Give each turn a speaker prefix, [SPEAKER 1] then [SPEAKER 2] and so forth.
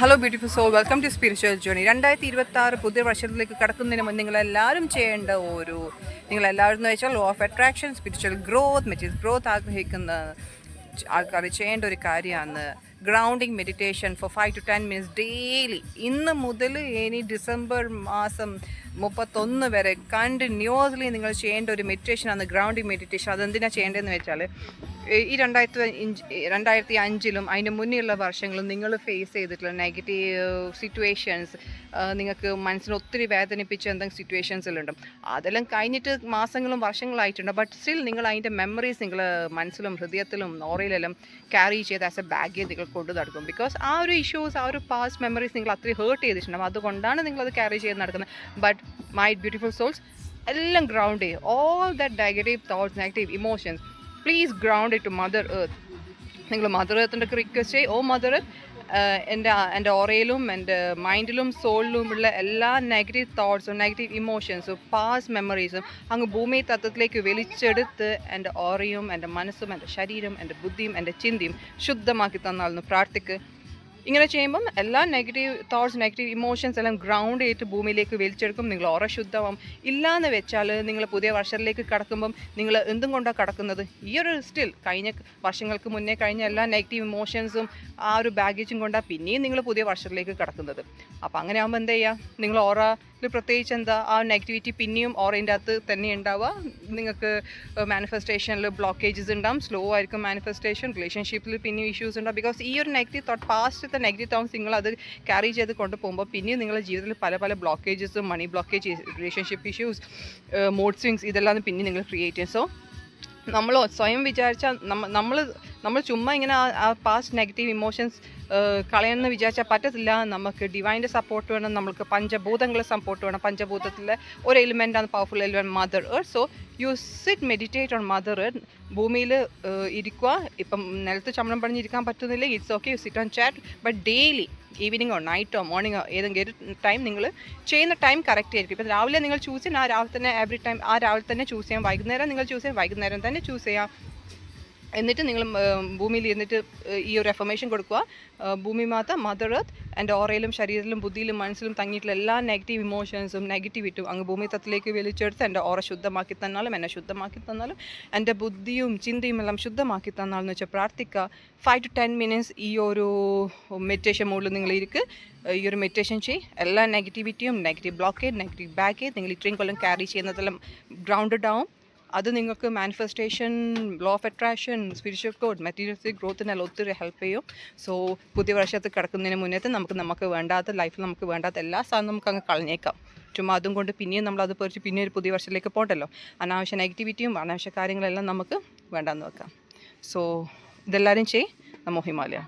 [SPEAKER 1] Hello beautiful soul welcome to spiritual journey രണ്ടായിരത്തി ഇരുപത്തി ആറ് പുതിയ വർഷത്തിലേക്ക് കടക്കുന്നതിന് മുമ്പ് നിങ്ങളെല്ലാവരും ചെയ്യേണ്ട ഒരു നിങ്ങളെല്ലാവരും എന്ന് വെച്ചാൽ law of attraction spiritual growth material growth ആഗ്രഹിക്കുന്ന ആൾക്കാർ ചെയ്യേണ്ട ഒരു കാര്യമാണ്. Grounding meditation four five to ten minutes daily ഇന്ന് മുതൽ ഇനി ഡിസംബർ മാസം മുപ്പത്തൊന്ന് വരെ കണ്ടിന്യൂസ്ലി നിങ്ങൾ ചെയ്യേണ്ട ഒരു മെഡിറ്റേഷനാണ് ഗ്രൗണ്ടിങ് മെഡിറ്റേഷൻ അതെന്തിനാണ് ചെയ്യേണ്ടതെന്ന് വെച്ചാൽ ഈ രണ്ടായിരത്തി അഞ്ച് രണ്ടായിരത്തി അഞ്ചിലും അതിന് മുന്നേയുള്ള വർഷങ്ങളും നിങ്ങൾ ഫേസ് ചെയ്തിട്ടുള്ള നെഗറ്റീവ് സിറ്റുവേഷൻസ് നിങ്ങൾക്ക് മനസ്സിന് ഒത്തിരി വേദനിപ്പിച്ച എന്തെങ്കിലും സിറ്റുവേഷൻസിലുണ്ടും അതെല്ലാം കഴിഞ്ഞിട്ട് മാസങ്ങളും വർഷങ്ങളായിട്ടുണ്ട്. ബട്ട് സ്റ്റിൽ നിങ്ങൾ അതിന്റെ മെമ്മറീസ് നിങ്ങൾ മനസ്സിലും ഹൃദയത്തിലും ഓറയിലെല്ലാം ക്യാരി ചെയ്ത് ആസ് എ ബാഗ് നിങ്ങൾ കൊണ്ടു നടക്കും. ബിക്കോസ് ആ ഒരു ഇഷ്യൂസ് ആ ഒരു പാസ്റ്റ് മെമ്മറീസ് നിങ്ങൾ അത്രയും ഹേർട്ട് ചെയ്തിട്ടുണ്ടാവും. അതുകൊണ്ടാണ് നിങ്ങളത് ക്യാരി ചെയ്ത് നടക്കുന്നത്. ബട്ട് മൈ ബ്യൂട്ടിഫുൾ സോൾസ് എല്ലാം ഗ്രൗണ്ട് ചെയ്യും. All that negative thoughts negative emotions please ground it to mother earth നിങ്ങൾ മദർ എർത്തിന്റെ റിക്വസ്റ്റ് ചെയ്യും. ഓ മദർ എന്റെ എന്റെ ഓറയിലും എന്റെ മൈൻഡിലും സോളിലും ഉള്ള എല്ലാ നെഗറ്റീവ് തോട്ട്സും നെഗറ്റീവ് ഇമോഷൻസും പാസ്റ്റ് മെമ്മറീസും അങ്ങ് ഭൂമി തത്വത്തിലേക്ക് വലിച്ചെടുത്ത് എന്റെ ഓറയും എന്റെ മനസ്സും എന്റെ ശരീരം എന്റെ ബുദ്ധിയും എന്റെ ചിന്തയും ശുദ്ധമാക്കി തന്നാലെന്ന് പ്രാർത്ഥിക്ക്. ഇങ്ങനെ ചെയ്യുമ്പം എല്ലാ നെഗറ്റീവ് തോട്ട്സ് നെഗറ്റീവ് ഇമോഷൻസ് എല്ലാം ഗ്രൗണ്ട് ചെയ്തിട്ട് ഭൂമിയിലേക്ക് വലിച്ചെടുക്കും. നിങ്ങൾ ഓറ ശുദ്ധമാവും ഇല്ലാന്ന് വെച്ചാൽ നിങ്ങൾ പുതിയ വർഷത്തിലേക്ക് കടക്കുമ്പം നിങ്ങൾ എന്തും കൊണ്ടാണ് കടക്കുന്നത്? ഈ ഒരു സ്റ്റിൽ കഴിഞ്ഞ വർഷങ്ങൾക്ക് മുന്നേ കഴിഞ്ഞ എല്ലാ നെഗറ്റീവ് ഇമോഷൻസും ആ ഒരു ബാഗേജും കൊണ്ടാണ് പിന്നെയും നിങ്ങൾ പുതിയ വർഷത്തിലേക്ക് കടക്കുന്നത്. അപ്പോൾ അങ്ങനെ ആകുമ്പോൾ എന്താ ചെയ്യുക നിങ്ങൾ ഓറയിൽ പ്രത്യേകിച്ച് എന്താ ആ നെഗറ്റിവിറ്റി പിന്നെയും ഓറേന്റെ അകത്ത് തന്നെ ഉണ്ടാവുക. നിങ്ങൾക്ക് മാനിഫെസ്റ്റേഷനിൽ ബ്ലോക്കേജസ് ഉണ്ടാവും സ്ലോ ആയിരിക്കും മാനിഫെസ്റ്റേഷൻ റിലേഷൻഷിപ്പിൽ പിന്നെയും ഇഷ്യൂസ് ഉണ്ടാവും. ബിക്കോസ് ഈ ഒരു നെഗറ്റീവ് തോട്ട് പാസ്റ്റത്തെ നെഗറ്റീവ് തോട്ട്സ് നിങ്ങൾ അത് ക്യാരി ചെയ്ത് കൊണ്ടുപോകുമ്പോൾ പിന്നെയും നിങ്ങളുടെ ജീവിതത്തിൽ പല പല ബ്ലോക്കേജസും money blockage relationship issues mood swings ഇതെല്ലാം പിന്നെ നിങ്ങൾ ക്രിയേറ്റ് ചെയ്യും. സോ നമ്മൾ സ്വയം വിചാരിച്ചാൽ നമ്മൾ നമ്മൾ ചുമ്മാ ഇങ്ങനെ ആ- ആ പാസ്റ്റ് നെഗറ്റീവ് ഇമോഷൻസ് കളയണമെന്ന് വിചാരിച്ചാൽ പറ്റത്തില്ല. നമുക്ക് ഡിവൈന്റെ സപ്പോർട്ട് വേണം നമുക്ക് പഞ്ചഭൂതങ്ങളെ സപ്പോർട്ട് വേണം. പഞ്ചഭൂതത്തിലെ ഒരു എലിമെന്റാണ് powerful element mother earth so you sit meditate on mother earth ഭൂമിയിൽ ഇരിക്കുക ഇപ്പം നിലത്ത് ചമ്മണം പണിഞ്ഞിരിക്കാൻ പറ്റുന്നില്ല? It's okay you sit on chair but daily ഈവനിങ്ങോ നൈറ്റോ മോർണിംഗോ ഏതെങ്കിലും ഒരു ടൈം നിങ്ങൾ ചെയ്യുന്ന ടൈം കറക്റ്റ് ആയിരിക്കും. ഇപ്പം രാവിലെ നിങ്ങൾ ചൂസ് ചെയ്യുന്ന ആ രാവിലെ തന്നെ എവറി ടൈം ആ രാവിലെ തന്നെ ചൂസ് ചെയ്യാം. വൈകുന്നേരം നിങ്ങൾ ചൂസ് ചെയ്യാം. വൈകുന്നേരം തന്നെ ചൂസ് ചെയ്യാം. എന്നിട്ട് നിങ്ങൾ ഭൂമിയിൽ ഇരുന്നിട്ട് ഈ ഒരു എഫർമേഷൻ കൊടുക്കുക. ഭൂമി മാത മദർ എർത്ത് എന്റെ ഓറയിലും ശരീരത്തിലും ബുദ്ധിയിലും മനസ്സിലും തങ്ങിയിട്ടുള്ള എല്ലാ നെഗറ്റീവ് ഇമോഷൻസും നെഗറ്റിവിറ്റും അങ്ങ് ഭൂമി തത്തിലേക്ക് വലിച്ചെടുത്ത് എന്റെ ഓറ ശുദ്ധമാക്കി തന്നാലും എന്നെ ശുദ്ധമാക്കി തന്നാലും എന്റെ ബുദ്ധിയും ചിന്തയും എല്ലാം ശുദ്ധമാക്കി തന്നാലും വെച്ചാൽ പ്രാർത്ഥിക്കുക. ഫൈവ് ടു ടെൻ മിനിറ്റ്സ് ഈ ഒരു മെഡിറ്റേഷൻ മോഡിൽ നിങ്ങൾ ഇരിക്ക്. ഈ ഒരു മെഡിറ്റേഷൻ ചെയ്യും. എല്ലാ നെഗറ്റിവിറ്റിയും നെഗറ്റീവ് ബ്ലോക്കേജ് നെഗറ്റീവ് ബാക്കേജ് നിങ്ങൾ ഇത്രയും കൊല്ലം ക്യാരി ചെയ്യുന്നതെല്ലാം ഗ്രൗണ്ടഡ് ആവും. അത് നിങ്ങൾക്ക് manifestation law of attraction spiritual code മെറ്റീരിയൽസിക് ഗ്രോത്തിനെല്ലാം ഒത്തിരി ഹെൽപ്പ് ചെയ്യും. സോ പുതിയ വർഷത്തിൽ കിടക്കുന്നതിന് മുന്നേ നമുക്ക് നമുക്ക് വേണ്ടാത്ത ലൈഫിൽ നമുക്ക് വേണ്ടാത്ത എല്ലാ സാധനവും നമുക്ക് അങ്ങ് കളഞ്ഞേക്കാം. ചുമ്മാ അതും കൊണ്ട് പിന്നെയും നമ്മൾ അത് പറിച്ച് പിന്നെ ഒരു പുതിയ വർഷത്തിലേക്ക് പോകണ്ടല്ലോ. അനാവശ്യ നെഗറ്റിവിറ്റിയും അനാവശ്യ കാര്യങ്ങളെല്ലാം നമുക്ക് വേണ്ടാന്ന് വെക്കാം. സോ ഇതെല്ലാവരും ചെയ്യും. നമോ ഹിമാലയ.